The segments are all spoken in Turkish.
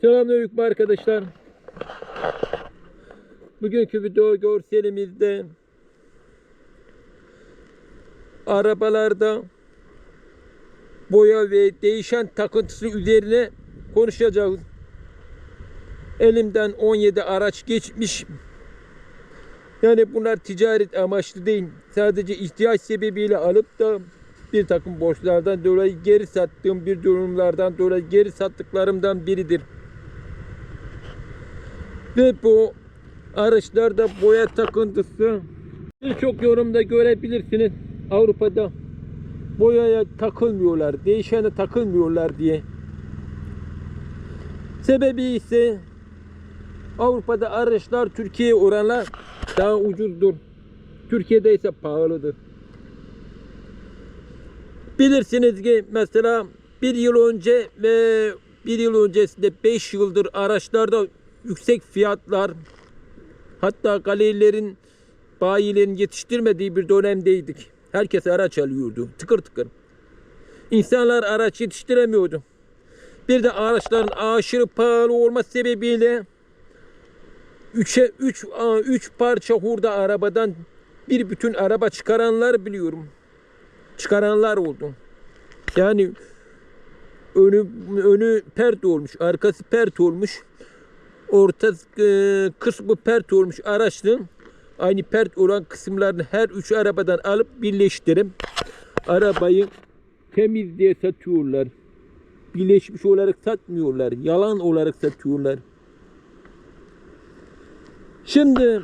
Selamünaleyküm arkadaşlar. Bugünkü video görselimizde arabalarda boya ve değişen takıntısı üzerine konuşacağız. Elimden 17 araç geçmiş. Yani bunlar ticaret amaçlı değil. Sadece ihtiyaç sebebiyle alıp da bir takım borçlardan dolayı geri sattığım bir durumlardan dolayı geri sattıklarımdan biridir. Ve bu araçlarda boya takıntısı birçok yorumda görebilirsiniz. Avrupa'da boyaya takılmıyorlar, değişene takılmıyorlar diye. Sebebi ise Avrupa'da araçlar Türkiye'ye oranla daha ucuzdur. Türkiye'de ise pahalıdır. Bilirsiniz ki mesela bir yıl önce ve bir yıl öncesinde 5 yıldır araçlarda yüksek fiyatlar hatta galerilerin bayilerin yetiştirmediği bir dönemdeydik. Herkes araç alıyordu. Tıkır tıkır. İnsanlar araç yetiştiremiyordu. Bir de araçların aşırı pahalı olması sebebiyle 3'e 3 3 parça hurda arabadan bir bütün araba çıkaranlar biliyorum. Çıkaranlar oldu. Yani önü önü pert olmuş, arkası pert olmuş. Orta e, kısmı pert olmuş araçın aynı pert olan kısımlarını her üç arabadan alıp birleştirip arabayı temiz diye satıyorlar. Birleşmiş olarak satmıyorlar. Yalan olarak satıyorlar. Şimdi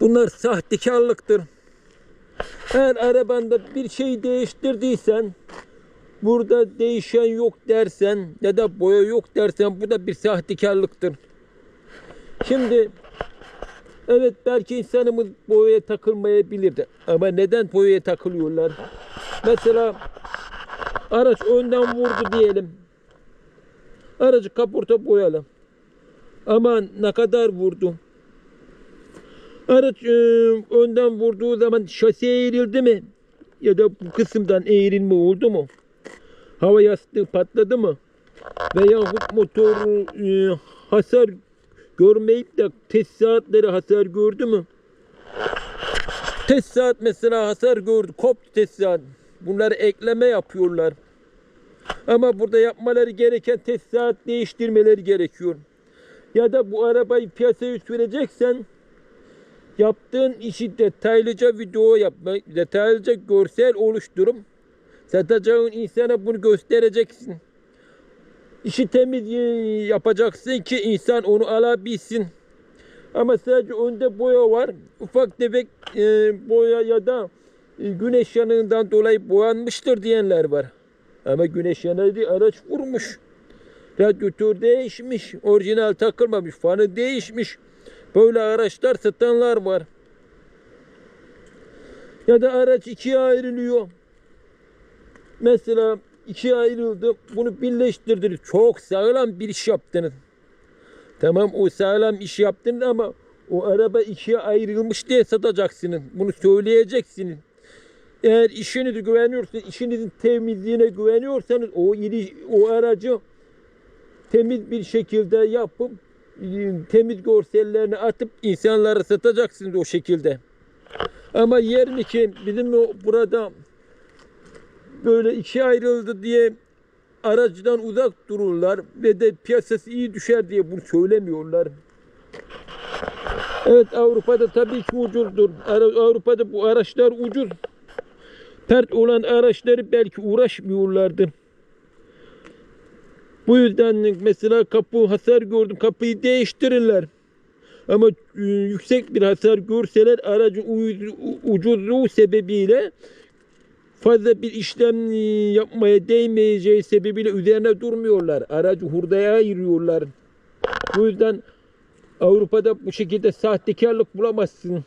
bunlar sahtekarlıktır. Eğer arabanda bir şey değiştirdiysen burada değişen yok dersen ya da boya yok dersen bu da bir sahtekarlıktır. Şimdi evet belki insanımız boyaya takılmayabilirdi ama neden boyaya takılıyorlar? Mesela araç önden vurdu diyelim. Aracı kaporta boyalı. Ama ne kadar vurdu? Araç e, önden vurduğu zaman şasi eğrildi mi? Ya da bu kısımdan eğrilme oldu mu? Hava yastığı patladı mı? Veya motor e, hasar görmeyip de test saatleri hasar gördü mü? Test saat mesela hasar gördü. Koptu test saat. Bunları ekleme yapıyorlar. Ama burada yapmaları gereken test saat değiştirmeleri gerekiyor. Ya da bu arabayı piyasaya süreceksen yaptığın işi detaylıca video yapma, detaylıca görsel oluşturup satacağın insana bunu göstereceksin. İşi temiz yapacaksın ki insan onu alabilsin. Ama sadece önde boya var. Ufak tefek e, boya ya da e, güneş yanığından dolayı boyanmıştır diyenler var. Ama güneş yanığı araç vurmuş. Radyatör değişmiş, orijinal takılmamış, fanı değişmiş. Böyle araçlar satanlar var. Ya da araç ikiye ayrılıyor. Mesela ikiye ayrıldı. Bunu birleştirdiniz. Çok sağlam bir iş yaptınız. Tamam o sağlam iş yaptınız ama o araba ikiye ayrılmış diye satacaksınız. Bunu söyleyeceksiniz. Eğer işinize güveniyorsanız, işinizin temizliğine güveniyorsanız o iri, o aracı temiz bir şekilde yapıp temiz görsellerini atıp insanlara satacaksınız o şekilde. Ama yerin ki bizim burada böyle iki ayrıldı diye aracıdan uzak dururlar ve de piyasası iyi düşer diye bunu söylemiyorlar. Evet Avrupa'da tabii ki ucuzdur. Avrupa'da bu araçlar ucuz. Pert olan araçları belki uğraşmıyorlardı. Bu yüzden mesela kapı hasar gördüm. Kapıyı değiştirirler. Ama e, yüksek bir hasar görseler aracın ucuzluğu sebebiyle fazla bir işlem yapmaya değmeyeceği sebebiyle üzerine durmuyorlar. Aracı hurdaya ayırıyorlar. Bu yüzden Avrupa'da bu şekilde sahtekarlık bulamazsın.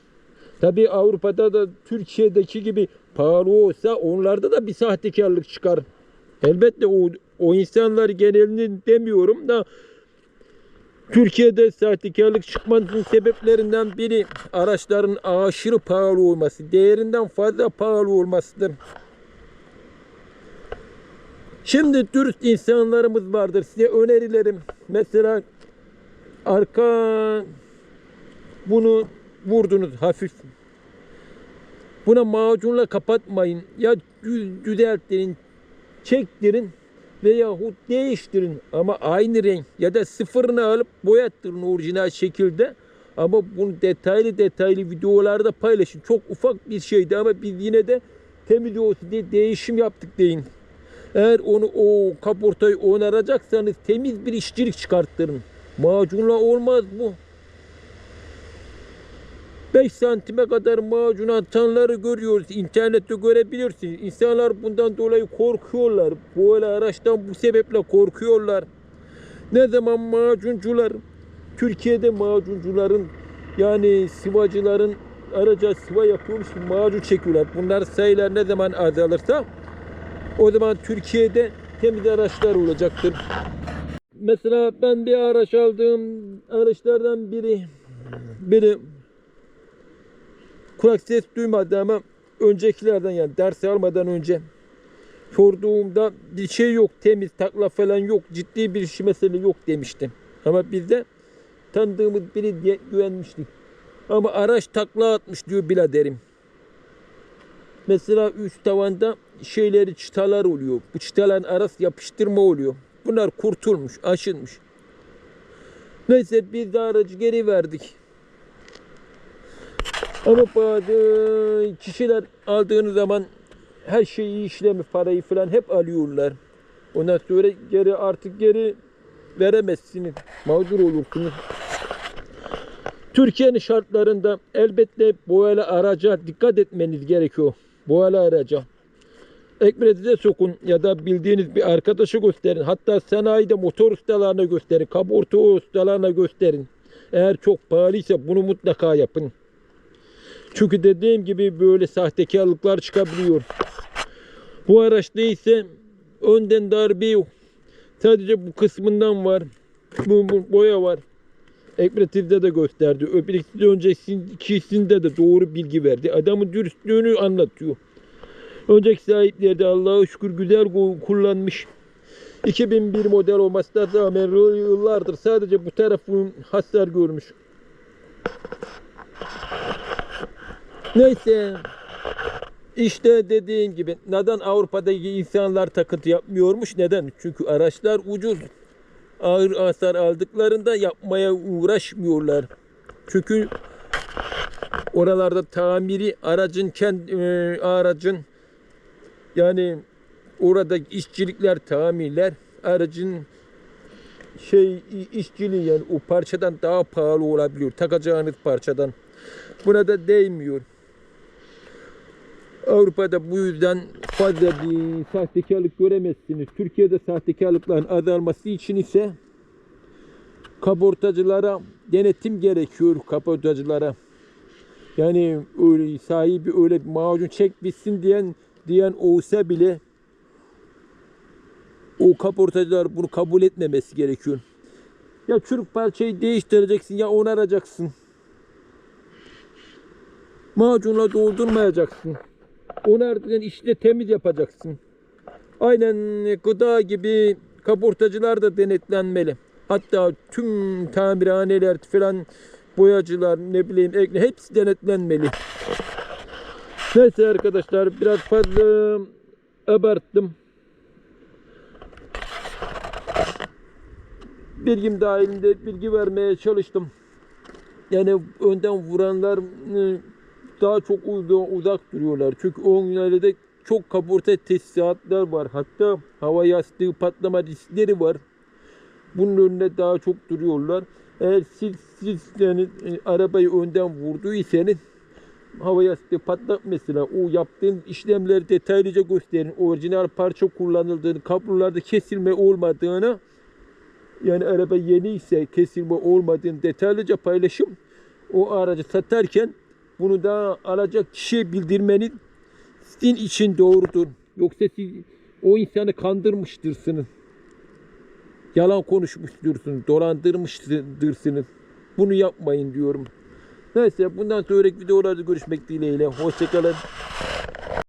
Tabii Avrupa'da da Türkiye'deki gibi pahalı olsa onlarda da bir sahtekarlık çıkar. Elbette o, o insanlar genelini demiyorum da Türkiye'de sahtekarlık çıkmasının sebeplerinden biri araçların aşırı pahalı olması, değerinden fazla pahalı olmasıdır. Şimdi dürüst insanlarımız vardır. Size önerilerim. Mesela arka bunu vurdunuz hafif. Buna macunla kapatmayın. Ya dü- düzelttirin, çektirin veyahut değiştirin ama aynı renk ya da sıfırını alıp boyattırın orijinal şekilde. Ama bunu detaylı detaylı videolarda paylaşın. Çok ufak bir şeydi ama biz yine de temiz olsun diye değişim yaptık deyin. Eğer onu o kaportayı onaracaksanız temiz bir işçilik çıkarttırın. Macunla olmaz bu. 5 santime kadar macun atanları görüyoruz. İnternette görebilirsiniz. İnsanlar bundan dolayı korkuyorlar. Böyle araçtan bu sebeple korkuyorlar. Ne zaman macuncular Türkiye'de macuncuların yani sıvacıların araca sıva yapıyormuş macun çekiyorlar. Bunlar sayılar ne zaman azalırsa o zaman Türkiye'de temiz araçlar olacaktır. Mesela ben bir araç aldığım araçlardan biri biri kulak ses duymadı ama öncekilerden yani ders almadan önce sorduğumda bir şey yok temiz takla falan yok ciddi bir şey mesele yok demiştim. Ama biz de tanıdığımız biri diye güvenmiştik. Ama araç takla atmış diyor biraderim. Mesela üst tavanda şeyleri çıtalar oluyor. Bu çıtaların arası yapıştırma oluyor. Bunlar kurtulmuş, aşınmış. Neyse biz de aracı geri verdik. Ama bazı kişiler aldığınız zaman her şeyi işlemi, parayı falan hep alıyorlar. Ondan sonra geri artık geri veremezsiniz. Mağdur olursunuz. Türkiye'nin şartlarında elbette boyalı araca dikkat etmeniz gerekiyor. Boyalı araca. Ekmeğinize sokun ya da bildiğiniz bir arkadaşı gösterin. Hatta sanayide motor ustalarına gösterin. Kaporta ustalarına gösterin. Eğer çok pahalıysa bunu mutlaka yapın. Çünkü dediğim gibi böyle sahtekarlıklar çıkabiliyor. Bu araçta ise önden darbe yok. Sadece bu kısmından var. Bu, bu boya var. Ekmetiv'de de gösterdi. Öbürkisi de önceki ikisinde de doğru bilgi verdi. Adamın dürüstlüğünü anlatıyor. Önceki sahipleri de Allah'a şükür güzel ku- kullanmış. 2001 model olmasına rağmen yıllardır sadece bu tarafın hasar görmüş. Neyse. İşte dediğin gibi neden Avrupa'daki insanlar takıntı yapmıyormuş? Neden? Çünkü araçlar ucuz. Ağır hasar aldıklarında yapmaya uğraşmıyorlar. Çünkü oralarda tamiri aracın kendi aracın yani orada işçilikler tamirler aracın şey işçiliği yani o parçadan daha pahalı olabiliyor. Takacağınız parçadan. Buna da değmiyor. Avrupa'da bu yüzden fazla bir sahtekarlık göremezsiniz. Türkiye'de sahtekarlıkların azalması için ise kaportacılara denetim gerekiyor kaportacılara. Yani öyle sahibi öyle bir macun çek bitsin diyen diyen olsa bile o kaportacılar bunu kabul etmemesi gerekiyor. Ya çürük parçayı değiştireceksin ya onaracaksın. Macunla doldurmayacaksın. Onardığın işte temiz yapacaksın. Aynen gıda gibi kaportacılar da denetlenmeli. Hatta tüm tamirhaneler falan boyacılar ne bileyim hepsi denetlenmeli. Neyse arkadaşlar biraz fazla abarttım. Bilgim dahilinde bilgi vermeye çalıştım. Yani önden vuranlar ıı, daha çok uz- uzak duruyorlar. Çünkü o günlerde çok kaporta tesisatlar var. Hatta hava yastığı patlama riskleri var. Bunun önüne daha çok duruyorlar. Eğer siz, siz yani e, arabayı önden vurduysanız hava yastığı patlak mesela o yaptığın işlemleri detaylıca gösterin. Orijinal parça kullanıldığını, kablolarda kesilme olmadığını yani araba yeni ise kesilme olmadığını detaylıca paylaşım. O aracı satarken bunu da alacak kişiye bildirmenin sizin için doğrudur. Yoksa siz o insanı kandırmıştırsınız. Yalan konuşmuştursunuz, dolandırmıştırsınız. Bunu yapmayın diyorum. Neyse bundan sonraki videolarda görüşmek dileğiyle. Hoşçakalın.